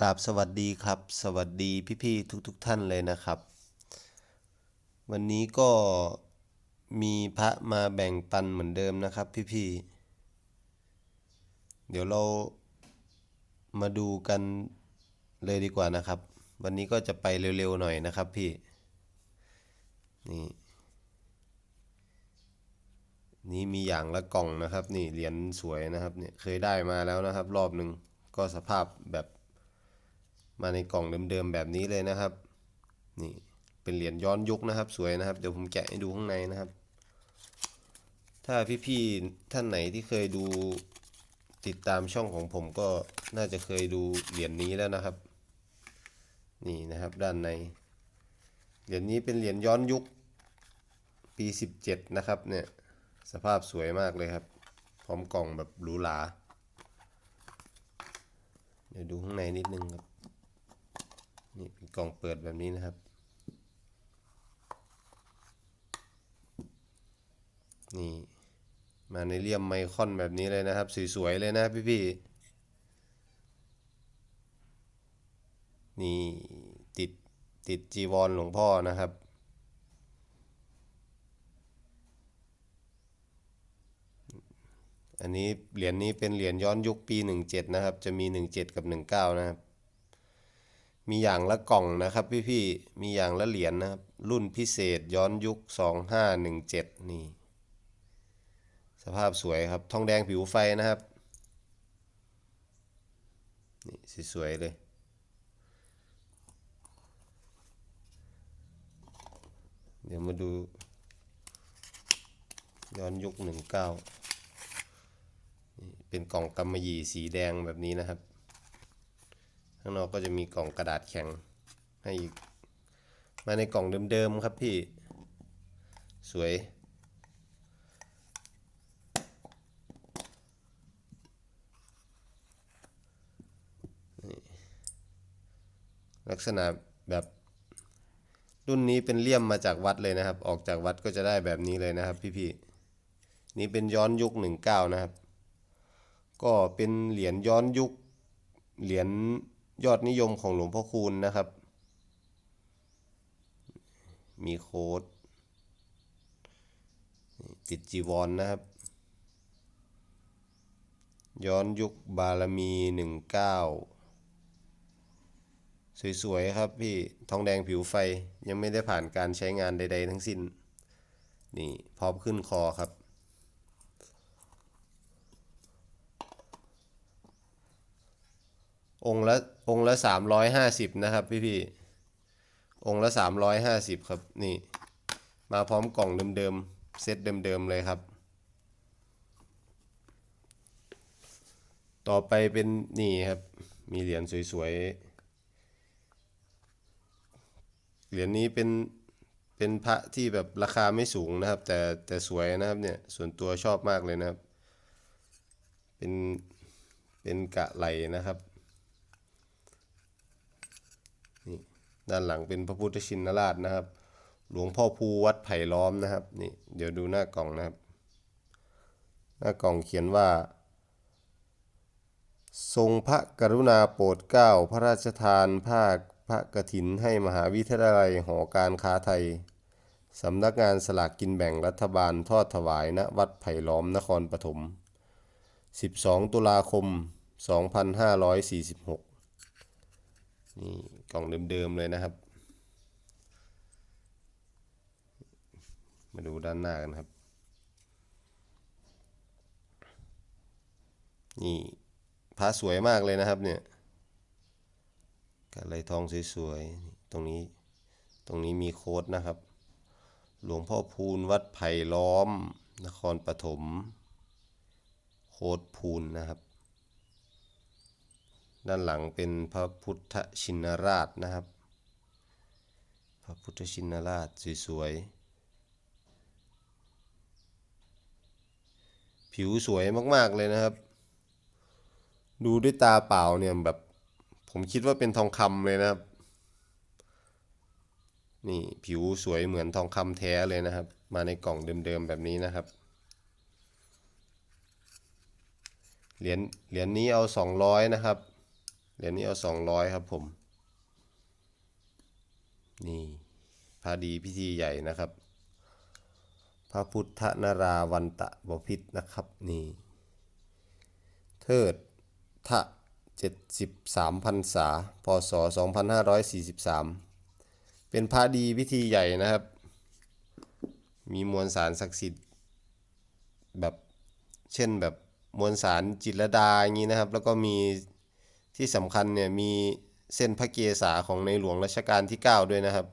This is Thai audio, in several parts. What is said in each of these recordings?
กราบสวัสดีครับ สวัสดีพี่ๆทุกๆทท่านเลยนะครับ วันนี้ก็มีพระมาแบ่งปันเหมือนเดิมนะครับพี่ๆเดี๋ยวเรามาดูกันเลยดีกว่านะครับ วันนี้ก็จะไปเร็วๆหน่อยนะครับพี่นี่นี่มีอย่างละกล่องนะครับ นี่เหรียญสวยนะครับเนี่ยเคยได้มาแล้วนะครับ รอบหนึ่งก็สภาพแบบ มาในกล่องเดิมๆแบบนี้เลยนะครับ นี่เป็นเหรียญย้อนยุคนะครับ สวยนะครับ เดี๋ยวผมแกะให้ดูข้างในนะครับ ถ้าพี่ๆท่านไหนที่เคยดูติดตามช่องของผมก็น่าจะเคยดูเหรียญนี้แล้วนะครับ นี่นะครับด้านใน เหรียญนี้เป็นเหรียญย้อนยุคปี 17 นะครับเนี่ยสภาพสวยมากเลยครับ พร้อมกล่องแบบหรูหราเดี๋ยวดูข้างในนิดนึงครับ นี่เป็นกล่องเปิดแบบนี้นะครับ นี่ มาในเลี่ยมไมคอนแบบนี้เลยนะครับ สวยๆเลยนะพี่ๆ นี่ติดติดจีวรหลวงพ่อนะครับอันนี้เหรียญนี้เป็นเหรียญย้อนยุคปี 17 นะครับ จะมี 17 กับ 19 นะครับ มีอย่างละกล่องนะครับพี่ๆมีอย่างละเหรียญนะครับ รุ่นพิเศษย้อนยุค 2517 นี่ สภาพสวยครับ ทองแดงผิวไฟนะครับ นี่สวยเลย เดี๋ยวมาดู ย้อนยุค 19 เป็นกล่องกำมะหยี่สีแดงแบบนี้นะครับ ข้างนอกก็จะมีกล่องกระดาษแข็งให้อีก มาในกล่องเดิมๆครับพี่ สวย ลักษณะแบบรุ่นนี้เป็นเลี่ยมมาจากวัดเลยนะครับ ออกจากวัดก็จะได้แบบนี้เลยนะครับ พี่ๆ นี่เป็นย้อนยุค 19 นะครับ ก็เป็นเหรียญย้อนยุค เหรียญ ยอดนิยมของหลวงพ่อคูณนะครับ มีโค้ด ติดจีวรนนะครับ ย้อนยุคบารมี 19 สวยๆครับพี่ ทองแดงผิวไฟยังไม่ได้ผ่านการใช้งานใด ๆ ทั้งสิ้น นี่พร้อมขึ้นคอครับ องค์ละองค์ละสามร้อยห้าสิบนะครับพี่พี่องค์ละสามร้อยห้าสิบครับนี่ มาพร้อมกล่องเดิมๆเซตเดิมๆเลยครับ ต่อไปเป็นนี่ครับ มีเหรียญสวยๆ เหรียญนี้เป็นเป็นพระที่แบบราคาไม่สูงนะครับ แต่แต่สวยนะครับเนี่ยส่วนตัวชอบมากเลยนะครับ เป็นเป็นกะไหลนะครับ นี่ ด้านหลังเป็นพระพุทธชินราชนะครับ หลวงพ่อภูวัดไผ่ล้อมนะครับนี่เดี๋ยวดูหน้ากล่องนะครับ หน้ากล่องเขียนว่า ทรงพระกรุณาโปรดเกล้าพระราชทานภาคพระกฐินให้มหาวิทยาลัยหอการค้าไทยสำนักงานสลากกินแบ่งรัฐบาลทอดถวายณวัดไผ่ล้อมนครปฐม 12 ตุลาคม 2546 นี่ ล่องเดิมๆเลยนะครับ มาดูด้านหน้ากันครับ นี่พระสวยมากเลยนะครับเนี่ยกะไหลทองสวยๆ ตรงนี้ ตรงนี้มีโค้ดนะครับ หลวงพ่อพูนวัดไผ่ล้อม นครปฐม โค้ดพูนนะครับ ด้านหลังเป็นพระพุทธชินราชนะครับ พระพุทธชินราชสวยๆ ผิวสวยมากๆเลยนะครับ ดูด้วยตาเปล่าเนี่ยแบบผมคิดว่าเป็นทองคำเลยนะครับ นี่ผิวสวยเหมือนทองคำแท้เลยนะครับ มาในกล่องเดิมๆแบบนี้นะครับเหรียญเหรียญนี้เอาสองร้อยนะครับ เหรียญนี้เอาสองร้อยครับผม นี่พระดีพิธีใหญ่นะครับ พระพุทธนราวันตะบพิษนะครับ นี่ เทิดทะเจ็ดสิบสามพรรษาพศสองพันห้าร้อยสี่สิบสามเป็นพระดีพิธีใหญ่นะครับ มีมวลสารศักดิ์สิทธิ์แบบเช่นแบบมวลสารจิตรดาอย่างนี้นะครับ แล้วก็มี ที่สำคัญเนี่ยมีเส้นพระเกศาของในหลวงรัชกาลที่ 9 ด้วยนะครับ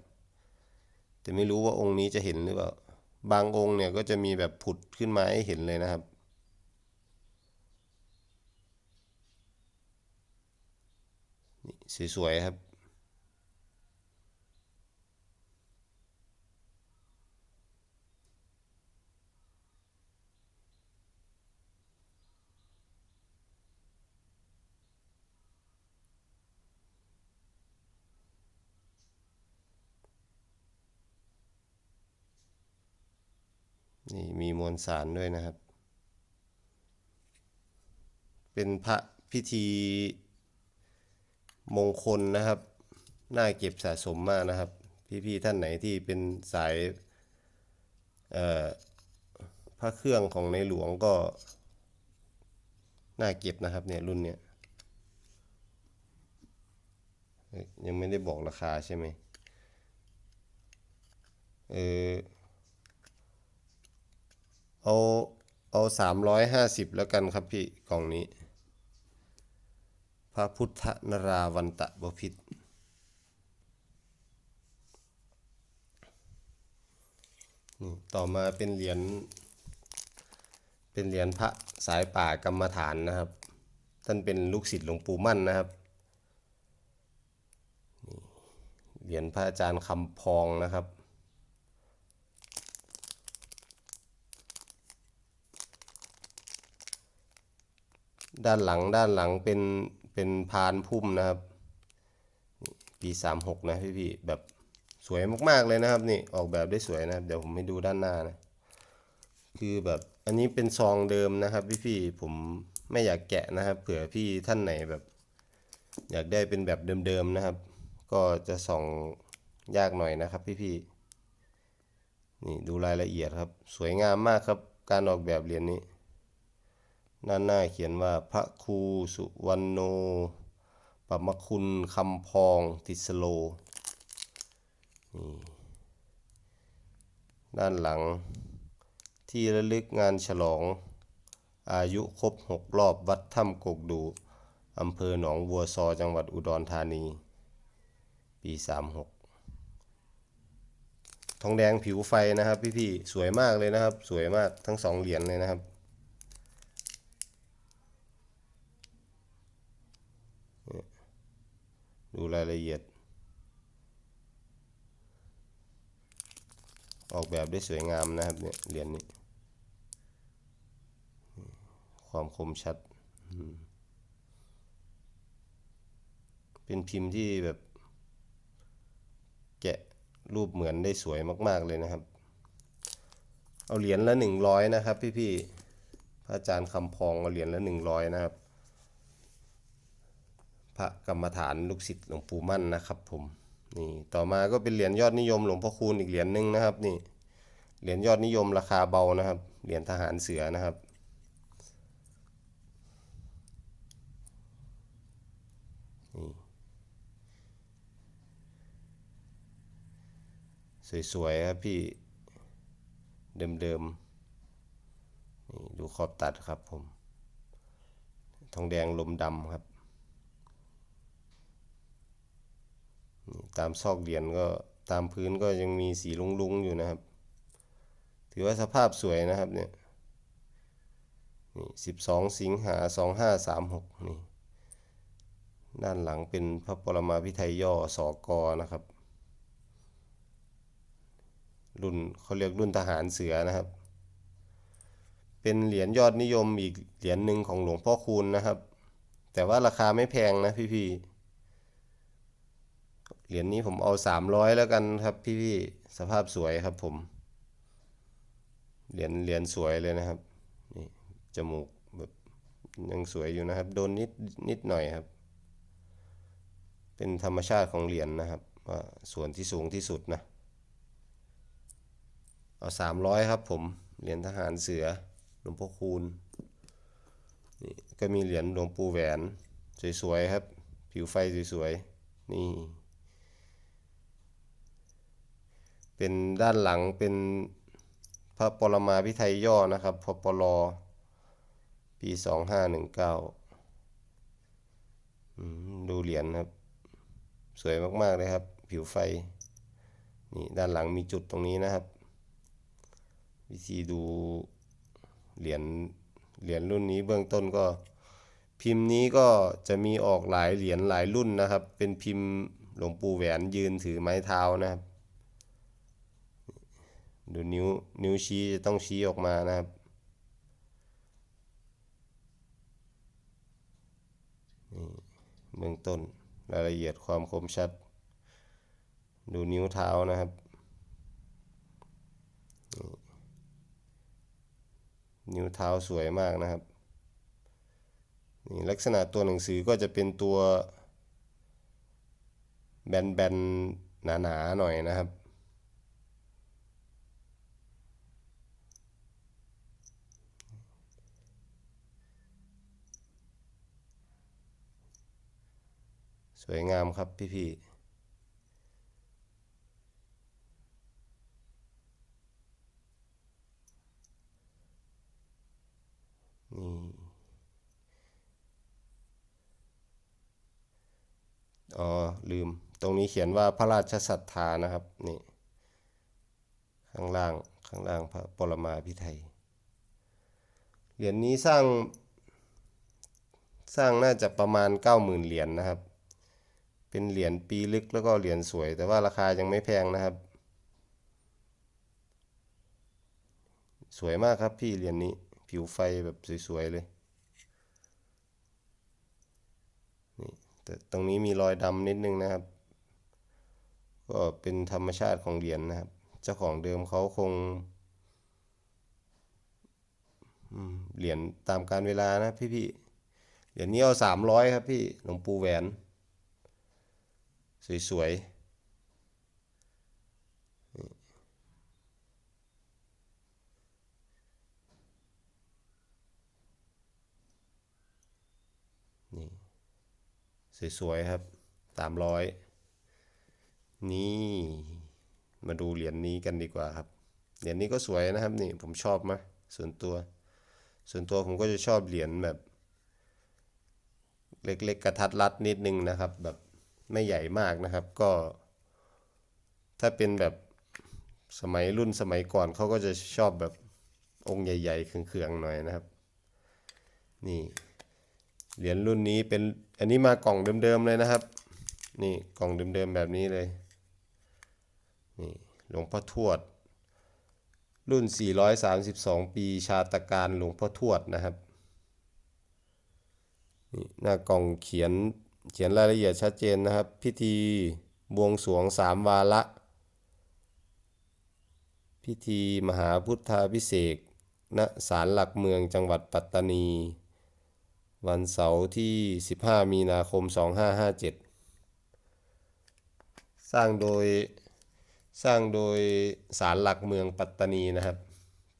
แต่ไม่รู้ว่าองค์นี้จะเห็นหรือเปล่า บางองค์เนี่ยก็จะมีแบบผุดขึ้นมาให้เห็นเลยนะครับ นี่สวยๆครับ นี่มีมวลสารด้วยนะครับ เป็นพระพิธีมงคลนะครับ น่าเก็บสะสมมากนะครับ พี่ๆท่านไหนที่เป็นสายพระเครื่องของในหลวงก็ น่าเก็บนะครับเนี่ยรุ่นเนี้ยยังไม่ได้บอกราคาใช่ไหมเออ เอาเอาสามร้อยห้าสิบแล้วกันครับพี่กล่องนี้ พระพุทธนราวันตะบพิตรนี่ต่อมาเป็นเหรียญเป็นเหรียญพระสายป่ากรรมฐานนะครับ ท่านเป็นลูกศิษย์หลวงปู่มั่นนะครับเหรียญพระอาจารย์คำพองนะครับ ด้านหลังด้านหลังเป็นเป็นพานพุ่มนะครับ ปีสามหกนะพี่พี่ๆแบบสวยมากๆเลยนะครับนี่ออกแบบได้สวยนะครับ เดี๋ยวผมให้ดูด้านหน้านะ คือแบบอันนี้เป็นซองเดิมนะครับพี่พี่ๆผมไม่อยากแกะนะครับ เผื่อพี่ท่านไหนแบบ อยากได้เป็นแบบเดิมๆนะครับ ก็จะส่องยากหน่อยนะครับพี่พี่ๆนี่ดูรายละเอียดครับ สวยงามมากครับ การออกแบบเหรียญนี้ ด้านหน้าเขียนว่าพระครูสุวรรณโนปมคุณคำพองติสโลนี่ด้านหลัง ที่ระลึกงานฉลอง อายุครบหกรอบวัดถ้ำกกดูอำเภอหนองบัวซอจังหวัดอุดรธานี ปีสามหกทองแดงผิวไฟนะครับพี่ๆ สวยมากเลยนะครับ สวยมากทั้งสองเหรียญเลยนะครับ ดูรายละเอียด ออกแบบได้สวยงามนะครับเนี่ยเหรียญนี้ความคมชัด เป็นพิมพ์ที่แบบ แกะรูปเหมือนได้สวยมาก ๆ เลยนะครับ เอาเหรียญละหนึ่งร้อยนะครับ พี่ๆพระอาจารย์คำพองเอาเหรียญละหนึ่งร้อยนะครับ พระกรรมฐานลูกศิษย์หลวงปู่มั่นนะครับ ผมนี่ต่อมาก็เป็นเหรียญยอดนิยมหลวงพ่อคูณอีกเหรียญหนึ่งนะครับนี่เหรียญยอดนิยมราคาเบานะครับเหรียญทหารเสือนะครับนี่สวยๆครับพี่เดิมๆนี่ดูขอบตัดครับผม ทองแดงลมดำครับ ตามซอกเหรียญก็ตามพื้นก็ยังมีสีลุงๆอยู่นะครับ ถือว่าสภาพสวยนะครับเนี่ยนี่สิบสองสิงหาสองห้าสามหกนี่ ด้านหลังเป็นพระปรมาภิไธยย่อสอกอนะครับ รุ่นเขาเรียกรุ่นทหารเสือนะครับ เป็นเหรียญยอดนิยมอีกเหรียญหนึ่งของหลวงพ่อคูณนะครับ แต่ว่าราคาไม่แพงนะพี่ๆ เหรียญนี้ผมเอาสามร้อยแล้วกันครับพี่ๆสภาพสวยครับผม เหรียญเหรียญสวยเลยนะครับ นี่จมูกแบบยังสวยอยู่นะครับ โดนนิดนิดหน่อยครับ เป็นธรรมชาติของเหรียญนะครับว่าส่วนที่สูงที่สุดนะ เอาสามร้อยครับผม เหรียญทหารเสือหลวงพ่อคูณนี่ก็มีเหรียญหลวงปู่แหวน สวยๆครับ ผิวไฟสวยๆ นี่ เป็นด้านหลังเป็นพระปรมาพิไทยย่อนะครับพปลปีสองห้าหนึ่งเก้าดูเหรียญครับ สวยมากๆเลยครับ ผิวไฟ นี่ด้านหลังมีจุดตรงนี้นะครับ วิธีดูเหรียญเหรียญรุ่นนี้เบื้องต้นก็ พิมพ์นี้ก็จะมีออกหลายเหรียญหลายรุ่นนะครับ เป็นพิมพ์หลวงปู่แหวนยืนถือไม้เท้านะครับ ดูนิ้วนิ้วชี้จะต้องชี้ออกมานะครับ นี่เบื้องต้นรายละเอียดความคมชัด ดูนิ้วเท้านะครับ นิ้วเท้าสวยมากนะครับนี่ลักษณะตัวหนังสือก็จะเป็นตัวแบนๆหนาๆหน่อยนะครับ สวยงามครับพี่ๆนี่อ๋อ ลืม ตรงนี้เขียนว่าพระราชศรัทธานะครับ นี่ ข้างล่าง ข้างล่างพระปรมาภิไธยเหรียญนี้สร้าง สร้างน่าจะประมาณ 90,000 เหรียญนนะครับ เป็นเหรียญปีลึกแล้วก็เหรียญสวย แต่ว่าราคายังไม่แพงนะครับ สวยมากครับพี่เหรียญนี้ ผิวไฟแบบสวยๆเลยนี่แต่ตรงนี้มีรอยดำนิดนึงนะครับ ก็เป็นธรรมชาติของเหรียญนนะครับ เจ้าของเดิมเขาคงเหรียญตามการเวลานะพี่ๆเหรียญนี้เอาสามร้อยครับพี่หลวงปู่แหวน สวยๆ นี่ สวยๆ ครับสามร้อยนี่ มาดูเหรียญนี้กันดีกว่าครับ เหรียญนี้ก็สวยนะครับนี่ผมชอบมะส่วนตัว ส่วนตัวผมก็จะชอบเหรียญแบบ เล็กๆกระทัดรัดนิดนึงนะครับแบบ ไม่ใหญ่มากนะครับก็ ถ้าเป็นแบบสมัยรุ่นสมัยก่อนเขาก็จะชอบแบบองค์ใหญ่ๆเคืองๆหน่อยนะครับ นี่เหรียญรุ่นนี้เป็นอันนี้มากล่องเดิมๆเลยนะครับ นี่กล่องเดิมๆแบบนี้เลยนี่หลวงพ่อทวด รุ่น 432 ปีชาตการหลวงพ่อทวดนะครับนี่หน้ากล่องเขียน เขียนรายละเอียดชัดเจนนะครับ พิธีบวงสรวงสามวาระ พิธีมหาพุทธาพิเศษณศาลหลักเมืองจังหวัดปัตตานี วันเสาร์ที่ 15 มีนาคม 2557 สร้างโดยสร้างโดยศาลหลักเมืองปัตตานีนะครับ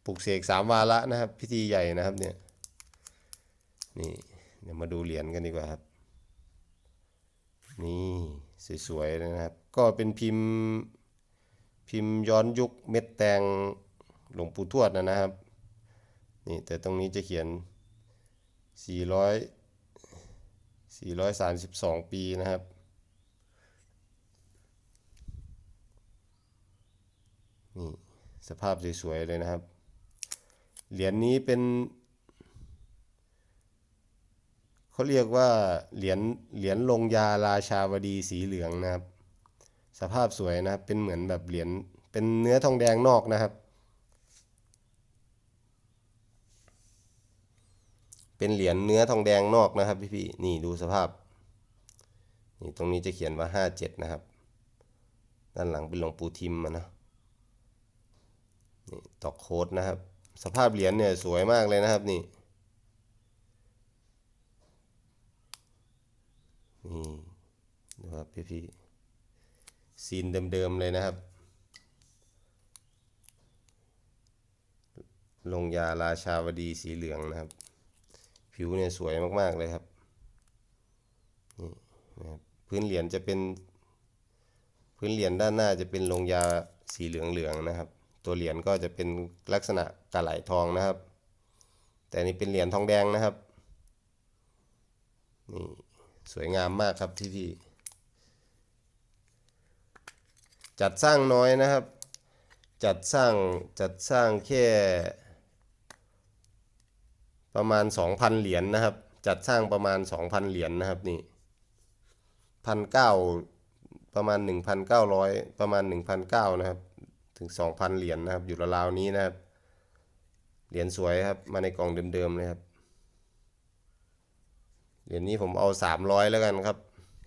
ปลุกเสกสามวาระนะครับ พิธีใหญ่นะครับเนี่ยนี่เดี๋ยวมาดูเหรียญกันดีกว่าครับ นี่สวยๆเลยนะครับ ก็เป็นพิมพ์พิมพ์ย้อนยุคเม็ดแตงหลวงปู่ทวดนะนะครับ นี่แต่ตรงนี้จะเขียน 400 432 ปีนะครับ นี่สภาพสวยๆเลยนะครับ เหรียญนี้เป็น เขาเรียกว่าเหรียญเหรียญลงยาราชาวดีสีเหลืองนะครับ สภาพสวยนะครับ เป็นเหมือนแบบเหรียญเป็นเนื้อทองแดงนอกนะครับ เป็นเหรียญเนื้อทองแดงนอกนะครับพี่ๆนี่ดูสภาพนี่ตรงนี้จะเขียนว่าห้าเจ็ดนะครับ ด้านหลังเป็นหลวงปู่ทิมอะนะนี่ตอกโค้ดนะครับ สภาพเหรียญเนี่ยสวยมากเลยนะครับนี่ นี่ดู ครับพี่พี่ซีนเดิมๆเลยนะครับ ลงยาราชาวดีสีเหลืองนะครับ ผิวเนี่ยสวยมากๆเลยครับนี่นะครับพื้นเหรียญจะเป็น พื้นเหรียญด้านหน้าจะเป็นลงยาสีเหลืองๆนะครับ ตัวเหรียญก็จะเป็นลักษณะกระไหลทองนะครับ แต่นี่เป็นเหรียญทองแดงนะครับนี่สวยงามมากครับที่พี่ จัดสร้างน้อยนะครับ จัดสร้างจัดสร้างแค่ ประมาณ 2,000 เหรียญนะครับ จัดสร้างประมาณ 2,000 เหรียญนะครับนี่พันเก้าประมาณ 1,900 ประมาณ 1,900นะครับ ถึง 2,000 เหรียญนะครับ อยู่ราวๆนี้นะครับ เหรียญสวยครับ มาในกล่องเดิมๆเลยครับ เหรียญนี้ผมเอา 300 แล้วกันครับ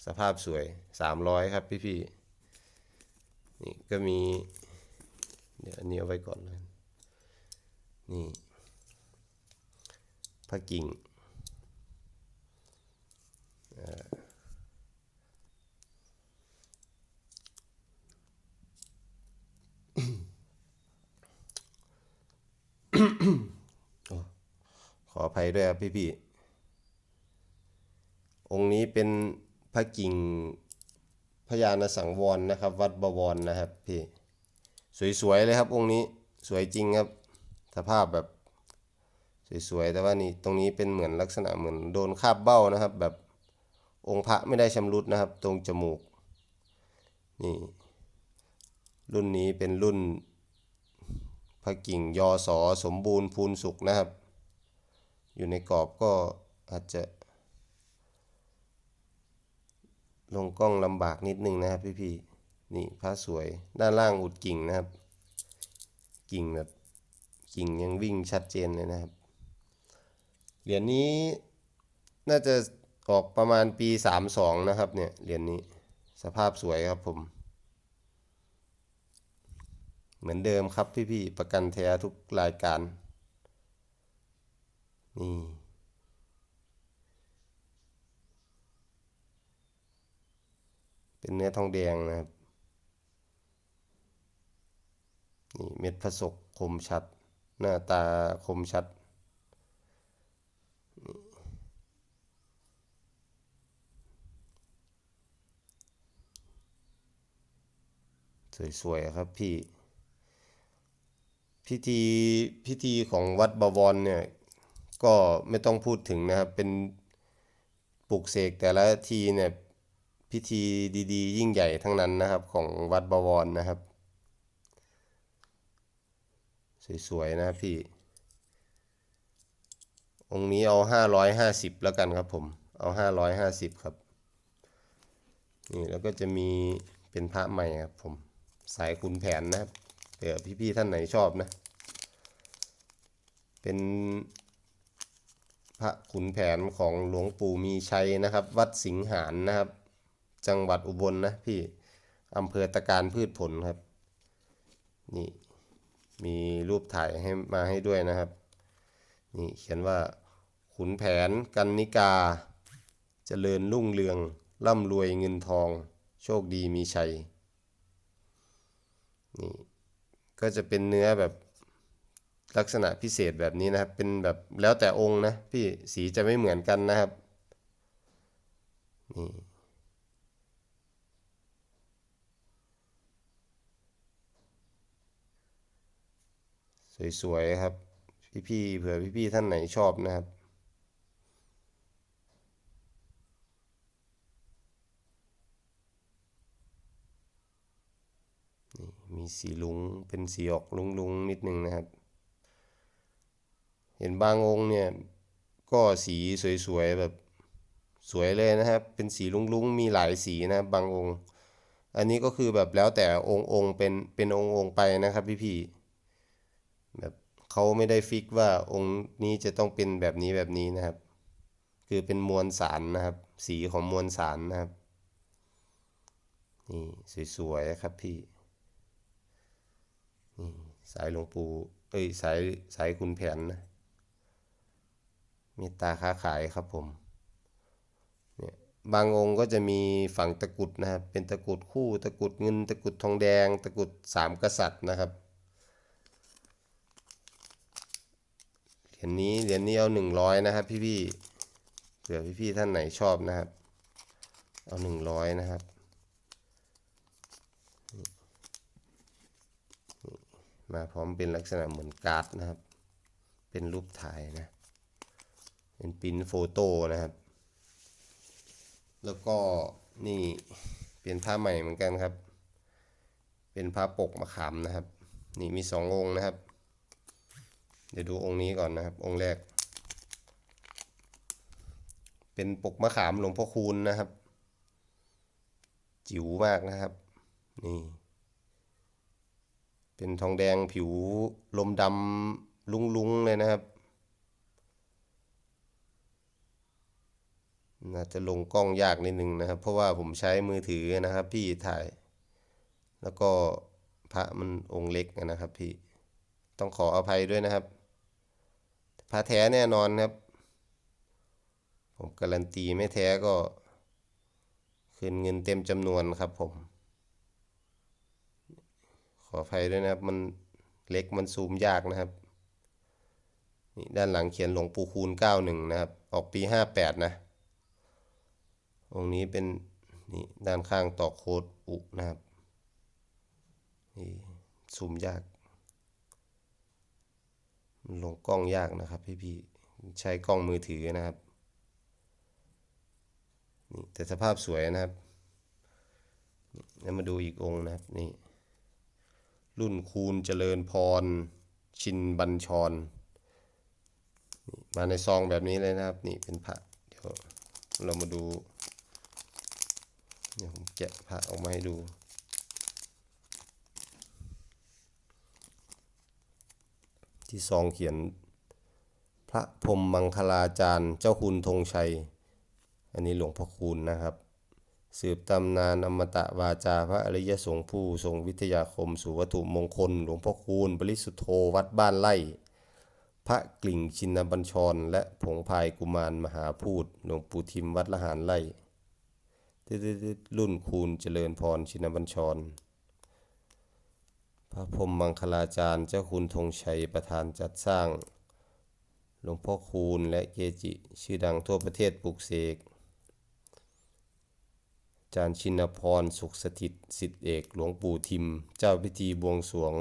สภาพสวย 300 ครับพี่ๆ นี่ก็มี เดี๋ยวอันนี้เอาไว้ก่อนเลยนี่พระกิ่งขออภัยด้วยครับพี่ๆองค์นี้เป็นพระกิ่ง พญานสังวรนะครับ วัดบวรนะครับพี่สวยๆเลยครับองค์นี้สวยจริงครับ สภาพแบบสวยๆแต่ว่านี่ตรงนี้เป็นเหมือนลักษณะเหมือนโดนคาบเบ้านะครับ แบบองค์พระไม่ได้ชำรุดนะครับ ตรงจมูกนี่รุ่นนี้เป็นรุ่นพระกิ่งยอสอสมบูรณ์พูนสุขนะครับ อยู่ในกรอบก็อาจจะ ลงกล้องลำบากนิดนึงนะครับพี่ๆนี่พระสวยด้านล่างอุดกิ่งนะครับ กิ่งแบบกิ่งยังวิ่งชัดเจนเลยนะครับ เหรียญนี้น่าจะออกประมาณปี 32 นะครับเนี่ยเหรียญนี้สภาพสวยครับผม เหมือนเดิมครับพี่ๆประกันแท้ทุกรายการนี่ เป็นเนื้อทองแดงนะครับ นี่เม็ดผสกคมชัด หน้าตาคมชัด สวยๆครับพี่ พิธีพิธีของวัดบวรเนี่ย ก็ไม่ต้องพูดถึงนะครับ เป็นปลุกเสกแต่ละทีเนี่ย พิธีดีๆ ยิ่งใหญ่ทั้งนั้นนะครับของวัดบวรนะครับ สวยๆนะพี่ องค์นี้เอาห้าร้อยห้าสิบแล้วกันครับผม เอาห้าร้อยห้าสิบครับ นี่แล้วก็จะมีเป็นพระใหม่ครับผม สายคุณแผนนะครับเผื่อพี่ๆท่านไหนชอบนะ เป็นพระขุนแผนของหลวงปู่มีชัยนะครับ วัดสิงหานนะครับ จังหวัดอุบลนะพี่อำเภอตะการพืชผลครับ นี่มีรูปถ่ายให้มาให้ด้วยนะครับ นี่เขียนว่าขุนแผนกันนิกาเจริญรุ่งเรือง ร่ำรวยเงินทอง โชคดีมีชัย นี่ก็จะเป็นเนื้อแบบลักษณะพิเศษแบบนี้นะครับ เป็นแบบแล้วแต่องค์นะ พี่สีจะไม่เหมือนกันนะครับ นี่ สวยๆครับ พี่ๆเผื่อพี่ๆท่านไหนชอบนะครับนี่มีสีลุงเป็นสีออกลุงๆนิดนึงนะครับ เห็นบางองค์เนี่ย ก็สีสวยๆแบบสวยเลยนะครับ เป็นสีลุงๆ มีหลายสีนะบบางองค์ อันนี้ก็คือแบบแล้วแต่องค์องค์เป็นเป็นองค์องค์ไปนะครับพี่ๆ แบบเขาไม่ได้ฟิกว่าองค์นี้จะต้องเป็นแบบนี้แบบนี้นะครับ คือเป็นมวลสารนะครับ สีของมวลสารนะครับ นี่สวยๆครับพี่นี่สายหลวงปู่เอ้ยสายสายคุณแผนนะมตตาค้าขายครับผมเนี่ยบางองค์ก็จะมีฝังตะกุดนะครับ เป็นตะกุดคู่ตะกุดเงินตะกุดทองแดง ตะกุดสามกษัตริย์นะครับ เหรียญนี้เหรียญนี้เอาหนึ่งร้อยนะครับ พี่ๆเผื่อพี่ๆท่านไหนชอบนะครับ เอาหนึ่งร้อยนะครับมาพร้อมเป็นลักษณะเหมือนการ์ดนะครับ เป็นรูปถ่ายนะ เป็นปิ้นโฟโต้นะครับ แล้วก็นี่เป็นผ้าใหม่เหมือนกันครับ เป็นผ้าปกมะขามนะครับ นี่มีสององค์นะครับ เดี๋ยวดูองค์นี้ก่อนนะครับ องค์แรก เป็นปกมะขามหลวงพ่อคูณนะครับ จิ๋วมากนะครับ นี่ เป็นทองแดงผิวลมดำลุงๆเลยนะครับ น่าจะลงกล้องยากนิดนึงนะครับ เพราะว่าผมใช้มือถือนะครับ พี่ถ่าย แล้วก็พระมันองค์เล็กนะครับพี่ ต้องขออภัยด้วยนะครับพระแท้แน่นอนครับ ผมการันตีไม่แท้ก็ คืนเงินเต็มจำนวนครับผม ขออภัยด้วยนะครับ มันเล็กมันซูมยากนะครับ นี่ด้านหลังเขียนหลวงปู่คูณ 91 นะครับ ออกปี 58 นะ องค์นี้เป็นนี่ด้านข้างต่อโคดอุนะครับ นี่ซูมยาก มันลงกล้องยากนะครับพี่ๆใช้กล้องมือถือนะครับนี่แต่สภาพสวยนะครับ แล้วมาดูอีกองค์นะครับนี่ รุ่นคูณเจริญพร ชินบัญชรนี่มาในซองแบบนี้เลยนะครับ นี่เป็นพระเดี๋ยวเรามาดูเดี๋ยวผมแกะพระออกมาให้ดู ที่ซองเขียน พระพรมมังคลาจารย์ เจ้าคุณธงชัย อันนี้หลวงพ่อคูณนะครับ สืบตำนานอมตะวาจาพระอริยสงฆ์ผู้ทรงวิทยาคมสู่วัตถุมงคล หลวงพ่อคูณบริสุทธโธวัดบ้านไร่ พระกลิ่งชินบัญชร และผงพายกุมารมหาพูดหลวงปู่ทิมวัดละหารไร่รุ่นคูณเจริญพรชินบัญชร ระพรมมังคลาจารย์ เจ้าคุณธงชัยประธานจัดสร้าง หลวงพ่อคูณและเกจิ ชื่อดังทั่วประเทศปลุกเสกอาจารย์ชินพรสุขสถิตสิทธิเอกหลวงปู่ทิม เจ้าพิธีบวงสรวง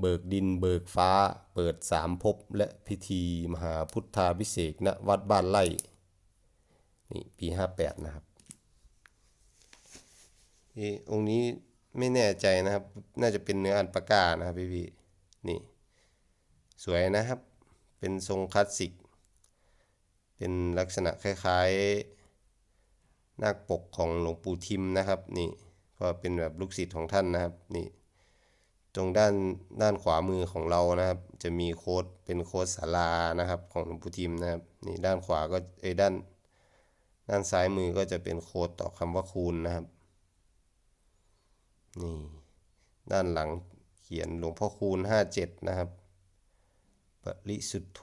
เบิกดินเบิกฟ้า เปิดสามภพและพิธีมหาพุทธาพิเศษณวัดบ้านไร่นี่ปี 58 นะครับนี่องค์นี้ ไม่แน่ใจนะครับ น่าจะเป็นเนื้ออันปาก้านะครับพี่พี่นี่ สวยนะครับ เป็นทรงคลาสสิก เป็นลักษณะคล้ายๆนาคปกของหลวงปู่ทิมนะครับ นี่ก็เป็นแบบลูกศิษย์ของท่านนะครับ นี่ ตรงด้านด้านขวามือของเรานะครับ จะมีโค้ดเป็นโค้ดศาลานะครับ ของหลวงปู่ทิมนะครับ นี่ด้านขวาก็เอยด้าน ด้านซ้ายมือก็จะเป็นโค้ดต่อคำว่าคูณนะครับ นี่ด้านหลังเขียนหลวงพ่อคูณ 57 นะครับปริสุทธโธ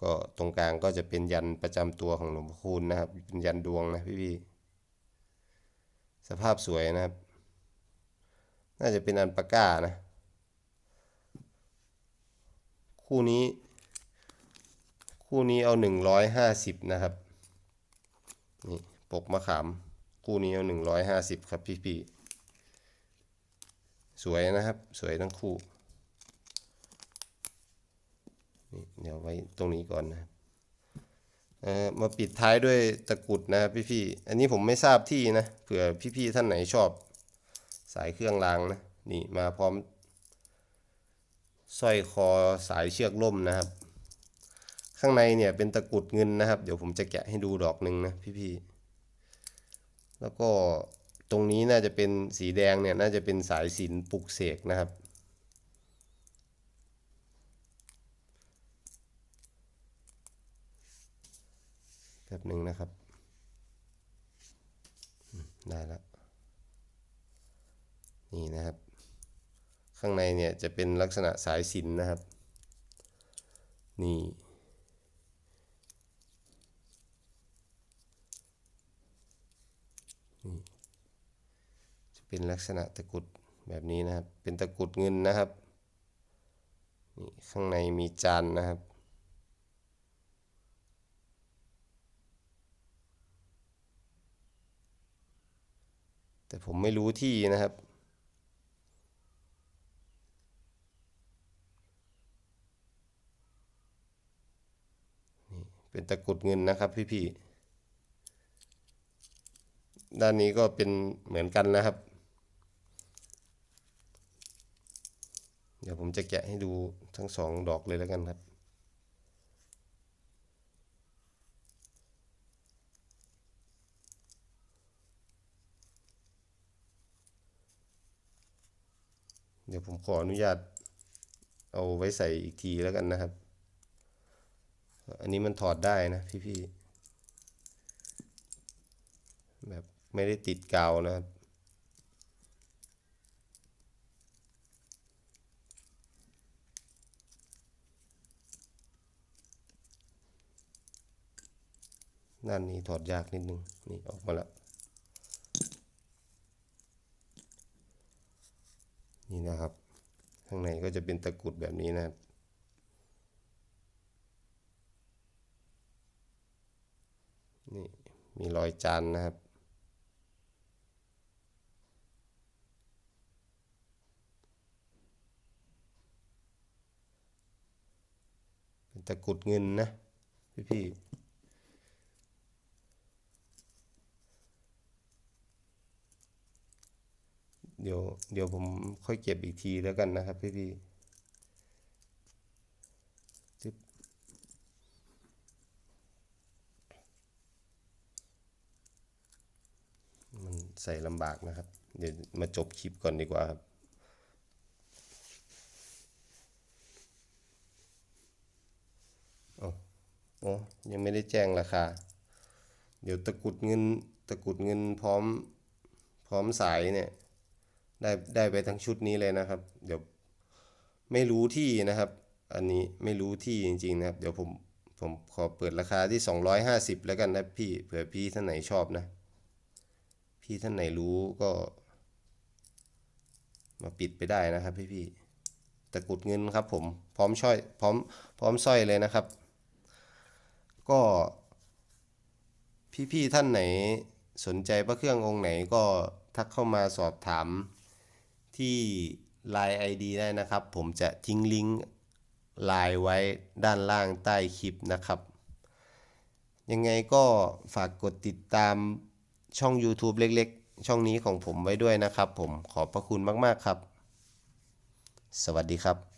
ก็ตรงกลางก็จะเป็นยันประจำตัวของหลวงพ่อคูณนะครับ เป็นยันดวงนะพี่ๆสภาพสวยนะครับ น่าจะเป็นอันปาก้านะ คู่นี้ คู่นี้เอาหนึ่งร้อยห้าสิบนะครับ นี่ปกมะขาม คู่นี้เอาหนึ่งร้อยห้าสิบครับพี่ๆสวยนะครับ สวยทั้งคู่นี่เดี๋ยวไว้ตรงนี้ก่อนนะเออมาปิดท้ายด้วยตะกรุดนะครับพี่ๆอันนี้ผมไม่ทราบที่นะเผื่อพี่ๆท่านไหนชอบ สายเครื่องรางนะ นี่มาพร้อมสร้อยคอสายเชือกล่มนะครับ ข้างในเนี่ยเป็นตะกรุดเงินนะครับ เดี๋ยวผมจะแกะให้ดูดอกหนึ่งนะพี่ๆ แล้วก็ตรงนี้น่าจะเป็นสีแดงเนี่ยน่าจะเป็นสายสินปลุกเสกนะครับ แบบหนึ่งนะครับ ได้แล้ว นี่นะครับ ข้างในเนี่ยจะเป็นลักษณะสายสินนะครับ นี่ นี่จะ เป็นลักษณะตะกุดแบบนี้นะครับ เป็นตะกุดเงินนะครับนี่ข้างในมีจานนะครับ แต่ผมไม่รู้ที่นะครับนี่เป็นตะกุดเงินนะครับพี่ๆ ด้านนี้ก็เป็นเหมือนกันนะครับ เดี๋ยวผมจะแกะให้ดูทั้งสองดอกเลยแล้วกันครับ เดี๋ยวผมขออนุญาตเอาไว้ใส่อีกทีแล้วกันนะครับ อันนี้มันถอดได้นะพี่ๆ แบบไม่ได้ติดกาวนะครับ ด้านนี้ถอดยากนิดนึง นี่ออกมาแล้ว นี่นะครับ ข้างในก็จะเป็นตะกรุดแบบนี้นะครับนี่มีรอยจานนะครับ เป็นตะกรุดเงินนะพี่ๆ เดี๋ยวเดี๋ยวผมค่อยเก็บอีกทีแล้วกันนะครับพี่พี่มันใส่ลำบากนะครับ เดี๋ยวมาจบคลิปก่อนดีกว่าครับอาโอ้ยังไม่ได้แจ้งราคา เดี๋ยวตะกุดเงินตะกุดเงินพร้อม พร้อมสายเนี่ย ได้ได้ไปทั้งชุดนี้เลยนะครับ เดี๋ยวไม่รู้ที่นะครับ อันนี้ไม่รู้ที่จริง ๆ นะครับ เดี๋ยวผมผมขอเปิดราคาที่ 250 แล้วกันนะพี่เผื่อพี่ท่านไหนชอบนะ พี่ท่านไหนรู้ก็ มาปิดไปได้นะครับ พี่พี่ตะกุดเงินครับ ผมพร้อมช่อยพร้อมพร้อมสร้อยเลยนะครับ ก็ พี่ๆท่านไหนสนใจพระเครื่ององค์ไหนก็ทักเข้ามาสอบถาม ที่ Line ID ได้นะครับ ผมจะทิ้งลิงก์ Line ไว้ด้านล่างใต้คลิปนะครับ ยังไงก็ฝากกดติดตามช่อง YouTube เล็กๆ ช่องนี้ของผมไว้ด้วยนะครับ ผมขอบพระคุณมากๆครับ สวัสดีครับ